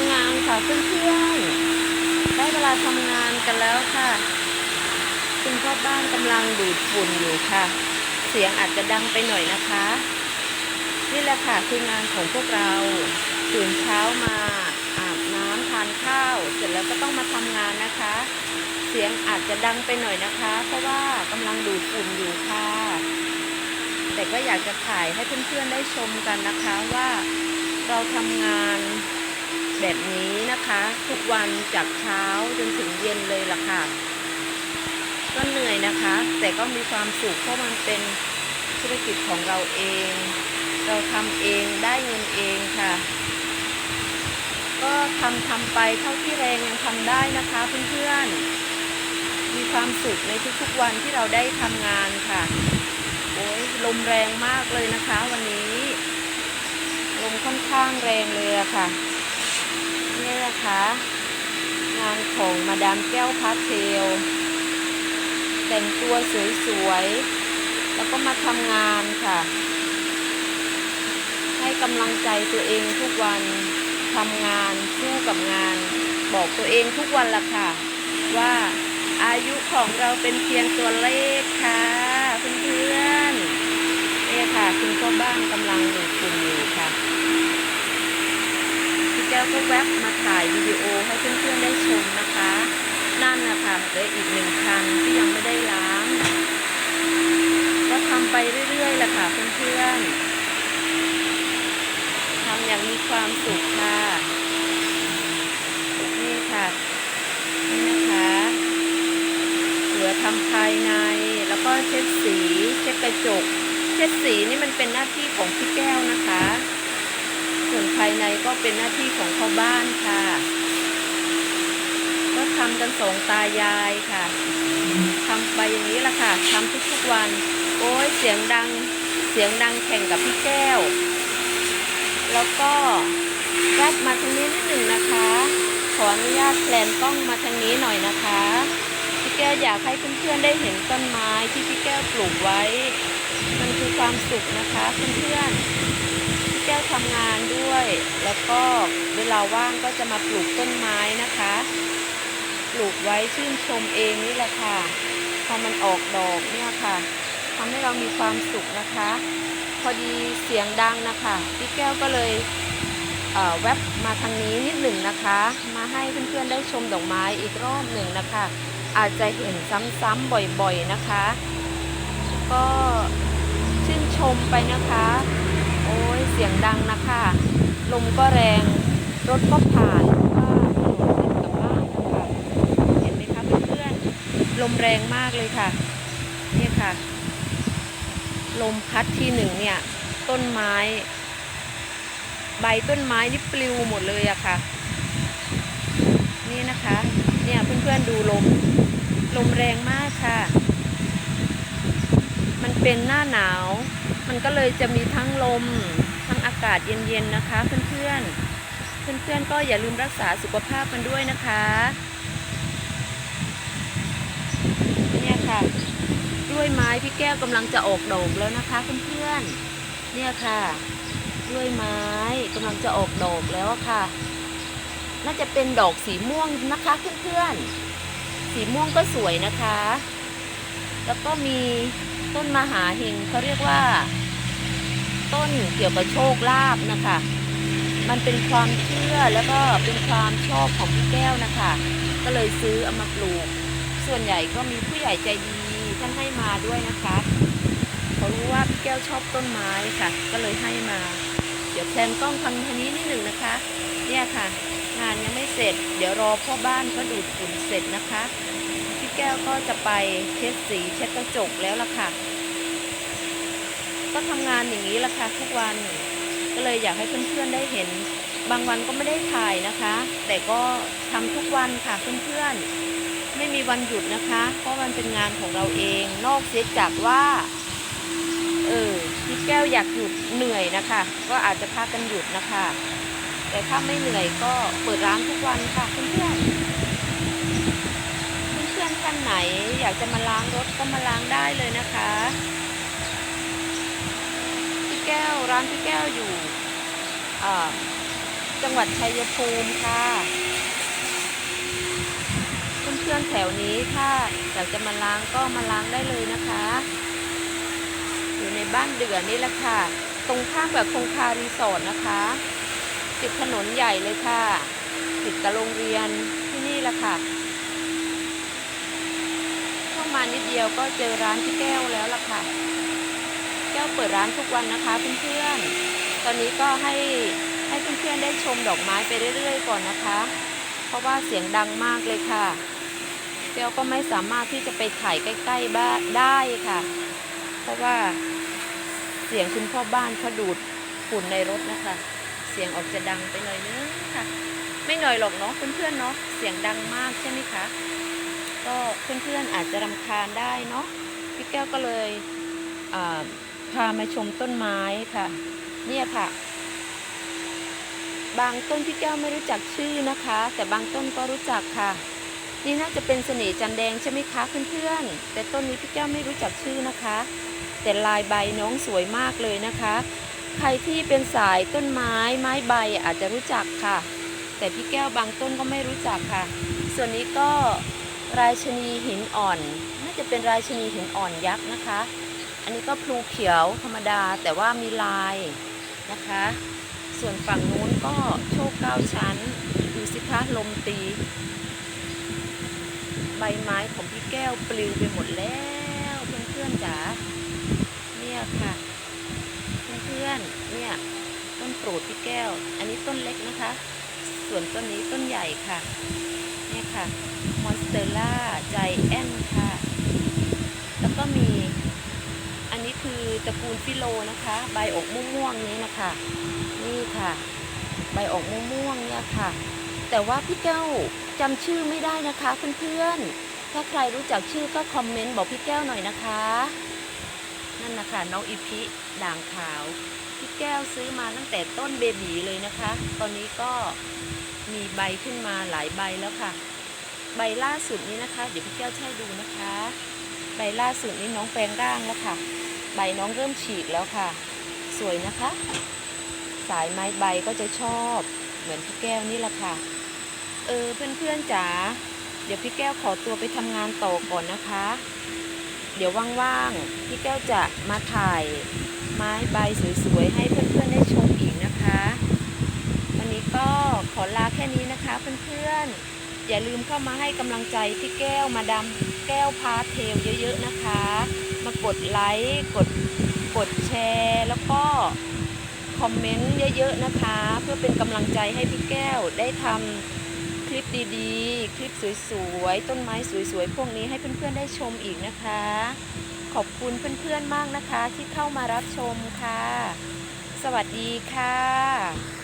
ำงานค่ะเพื่อนๆ ได้เวลาทำงานกันแล้วค่ะ คุณพ่อบ้านกำลังดูดฝุ่นอยู่ค่ะ เสียงอาจจะดังไปหน่อยนะคะ นี่แหละค่ะคืองานของพวกเราตื่นเช้ามาอาบน้ำทานข้าว เสร็จแล้วก็ต้องมาทำงานนะคะ เสียงอาจจะดังไปหน่อยนะคะ เพราะว่ากำลังดูดฝุ่นอยู่ค่ะ แต่ก็อยากจะถ่ายให้เพื่อนๆได้ชมกันนะคะว่าเราทำงาน แบบนี้นะคะ ทุกวันจากเช้าจนถึงเย็นเลยล่ะค่ะ ก็เหนื่อยนะคะ แต่ก็มีความสุขเพราะมันเป็นธุรกิจของเราเอง เราทำเองได้เงินเองค่ะ ก็ทำทำไปเท่าที่แรงยังทำได้นะคะเพื่อนๆ มีความสุขในทุกๆวันที่เราได้ทำงานค่ะโอ้ยลมแรงมากเลยนะคะ วันนี้ ลมค่อนข้างแรงเลยอะค่ะ นะคะ งานของมาดามแก้วพาเทล แต่งตัวสวยๆ แล้วก็มาทำงานค่ะ ให้กำลังใจตัวเองทุกวันทำงานสู้กับงาน บอกตัวเองทุกวันละค่ะ ว่าอายุของเราเป็นเพียงตัวเลขค่ะเพื่อนๆนี่ค่ะ คุณพ่อบ้านกำลังดูดฝุ่ แก้วก็แวบมาถ่ายวิดีโอให้เพื่อนๆได้ชมนะคะ นั่นนะคะเหลืออีกหนึ่งคันที่ยังไม่ได้ล้าง ก็ทำไปเรื่อยๆแหละค่ะเพื่อนๆทำอย่างมีความสุขค่ะ นี่ค่ะ นี่นะคะเหลือทำภายในแล้วก็เช็ดสี เช็ดกระจก เช็ดสีนี่มันเป็นหน้าที่ของพี่แก้วนะคะ ส่วนภายในก็เป็นหน้าที่ของพ่อบ้านค่ะ ก็ทำกันสองตายายค่ะทำไปอย่างนี้ละค่ะทำทุกๆวัน โอ้ยเสียงดังเสียงดังแข่งกับพี่แก้ว แล้วก็แวบมาทางนี้นิดหนึ่งนะคะ ขออนุญาตแพลนกล้องมาทางนี้หน่อยนะคะ พี่แก้วอยากให้เพื่อนๆได้เห็นต้นไม้ที่พี่แก้วปลูกไว้ มันคือความสุขนะคะเพื่อนๆ ก้วทำงานด้วย แล้วก็เวลาว่างก็จะมาปลูกต้นไม้นะคะ ปลูกไว้ชื่นชมเองนี่แหละค่ะ พอมันออกดอกเนี่ยค่ะทำให้เรามีความสุขนะคะ พอดีเสียงดังนะคะพี่แก้วก็เลยเอ่อแวบมาทางนี้นิดหนึ่งนะคะ มาให้เพื่อนๆได้ชมดอกไม้อีกรอบหนึ่งนะคะ อาจจะเห็นซ้ำๆบ่อยๆนะคะ ก็ชื่นชมไปนะคะ เสียงดังนะคะ ลมก็แรงรถก็ผ่านว่าถนนติดกับบ้านนะคะเห็นไหมคะเพื่อนๆลมแรงมากเลยค่ะนี่ค่ะ ลมพัดทีหนึ่งเนี่ย ต้นไม้ ใบต้นไม้นี่ปลิวหมดเลยอะค่ะ นี่นะคะ เนี่ยเพื่อนๆดูลม ลมแรงมากค่ะ มันเป็นหน้าหนาว มันก็เลยจะมีทั้งลมากาศเย็นๆนะคะ เพื่อนๆ เพื่อนๆก็อย่าลืมรักษาสุขภาพกันด้วยนะคะ เนี่ยค่ะกล้วยไม้พี่แก้วกำลังจะออกดอกแล้วนะคะ เพื่อนๆ เนี่ยค่ะกล้วยไม้กำลังจะออกดอกแล้วค่ะ น่าจะเป็นดอกสีม่วงนะคะเพื่อนๆ สีม่วงก็สวยนะคะ แล้วก็มีต้นมหาเฮงเขาเรียกว่า ต้นเกี่ยวกับโชคลาภนะคะ มันเป็นความเชื่อแล้วก็เป็นความชอบของพี่แก้วนะคะ ก็เลยซื้อเอามาปลูก ส่วนใหญ่ก็มีผู้ใหญ่ใจดีท่านให้มาด้วยนะคะเขารู้ว่าพี่แก้วชอบต้นไม้ค่ะ ก็เลยให้มา เดี๋ยวแพลนกล้องทางทางนี้นิดหนึ่งนะคะ เนี่ยค่ะ งานยังไม่เสร็จ เดี๋ยวรอพ่อบ้านก็ดูดฝุ่นเสร็จนะคะ พี่แก้วก็จะไปเช็ดสีเช็ดกระจกแล้วล่ะค่ะ ก็ทำงานอย่างนี้ละค่ะทุกวัน ก็เลยอยากให้เพื่อนๆได้เห็น บางวันก็ไม่ได้ถ่ายนะคะ แต่ก็ทำทุกวันค่ะเพื่อนๆ ไม่มีวันหยุดนะคะ เพราะมันเป็นงานของเราเองนอกเสียจากว่าเออพี่แก้วอยากหยุดเหนื่อยนะคะ ก็อาจจะพากันหยุดนะคะ แต่ถ้าไม่เหนื่อยก็เปิดร้านทุกวันค่ะเพื่อนๆเพื่อนๆท่านไหน อยากจะมาล้างรถก็มาล้างได้เลยนะคะ พี่แก้ว ร้านพี่แก้วอยู่อ่าจังหวัดชัยภูมิค่ะเพื่อนๆแถวนี้ถ้าอยากจะมาล้างก็มาล้างได้เลยนะคะ อยู่ในบ้านเดือนี่แหละค่ะ ตรงข้ามกับคงคารีสอร์ทนะคะติดถนนใหญ่เลยค่ะติดกับโรงเรียนที่นี่แหละค่ะเข้ามานิดเดียวก็เจอร้านพี่แก้วแล้วล่ะค่ะ ก้วเปิดร้านทุกวันนะคะเพื่อนๆ ตอนนี้ก็ให้ให้เพื่อนๆได้ชมดอกไม้ไปเรื่อยๆ ก่อนนะคะ เพราะว่าเสียงดังมากเลยค่ะแก้วก็ไม่สามารถที่จะไปถ่ายใกล้ๆบ้านได้ค่ะ เพราะว่าเสียงคุณพ่อบ้านเขาดูดฝุ่นในรถนะคะ เสียงออกจะดังไปหน่อยนึงค่ะ ไม่หน่อยหรอกเนาะเพื่อนๆเนาะเสียงดังมากใช่ไหมคะก็เพื่อนๆอาจจะรำคาญได้เนาะพี่แก้วก็เลยอ่า พามาชมต้นไม้ค่ะ เนี่ยค่ะ บางต้นพี่แก้วไม่รู้จักชื่อนะคะ แต่บางต้นก็รู้จักค่ะ นี่น่าจะเป็นเสน่ห์จันแดงใช่ไหมคะเพื่อนๆ แต่ต้นนี้พี่แก้วไม่รู้จักชื่อนะคะ แต่ลายใบน้องสวยมากเลยนะคะ ใครที่เป็นสายต้นไม้ไม้ใบอาจจะรู้จักค่ะ แต่พี่แก้วบางต้นก็ไม่รู้จักค่ะ ส่วนนี้ก็ราชนีหินอ่อน น่าจะเป็นราชนีหินอ่อนยักษ์นะคะ อันนี้ก็พลูเขียวธรรมดาแต่ว่ามีลายนะคะ ส่วนฝั่งนู้นก็โชคเก้าชั้น ดูสิคะลมตี ใบไม้ของพี่แก้วปลิวไปหมดแล้วเพื่อนๆจ๋าเนี่ยค่ะเพื่อนๆเนี่ยต้นโปรดพี่แก้ว อันนี้ต้นเล็กนะคะ ส่วนต้นนี้ต้นใหญ่ค่ะเนี่ยค่ะมอนสเตอร่าใจแอนค่ะ แล้วก็มี ตระกูลฟิโลนะคะ ใบออกม่วงๆนี้นะคะ นี่ค่ะ ใบออกม่วงๆเนี่ยค่ะ แต่ว่าพี่แก้วจำชื่อไม่ได้นะคะเพื่อนๆถ้าใครรู้จักชื่อก็คอมเมนต์บอกพี่แก้วหน่อยนะคะ นั่นนะคะน้องอีพิด่างขาว พี่แก้วซื้อมาตั้งแต่ต้นเบบีเลยนะคะ ตอนนี้ก็มีใบขึ้นมาหลายใบแล้วค่ะ ใบล่าสุดนี้นะคะ เดี๋ยวพี่แก้วช่ดูนะคะ ใบล่าสุดนี้น้องแปลงร่างแล้วค่ะ ใบน้องเริ่มฉีกแล้วค่ะ สวยนะคะ สายไม้ใบก็จะชอบ เหมือนพี่แก้วนี่แหละค่ะ เออเพื่อนๆจ๋าเดี๋ยวพี่แก้วขอตัวไปทำงานต่อก่อนนะคะ เดี๋ยวว่างๆพี่แก้วจะมาถ่ายไม้ใบสวยๆให้เพื่อนๆได้ชมอีกนะคะ วันนี้ก็ขอลาแค่นี้นะคะเพื่อนๆอย่าลืมเข้ามาให้กำลังใจพี่แก้วมาดามแก้วพาเทลเยอะๆนะคะ มากดไลค์กดกดแชร์ แล้วก็คอมเมนต์เยอะๆนะคะ เพื่อเป็นกำลังใจให้พี่แก้วได้ทำคลิปดีๆ คลิปสวยๆ ต้นไม้สวยๆ พวกนี้ให้เพื่อนๆได้ชมอีกนะคะ ขอบคุณเพื่อนๆมากนะคะที่เข้ามารับชมค่ะ สวัสดีค่ะ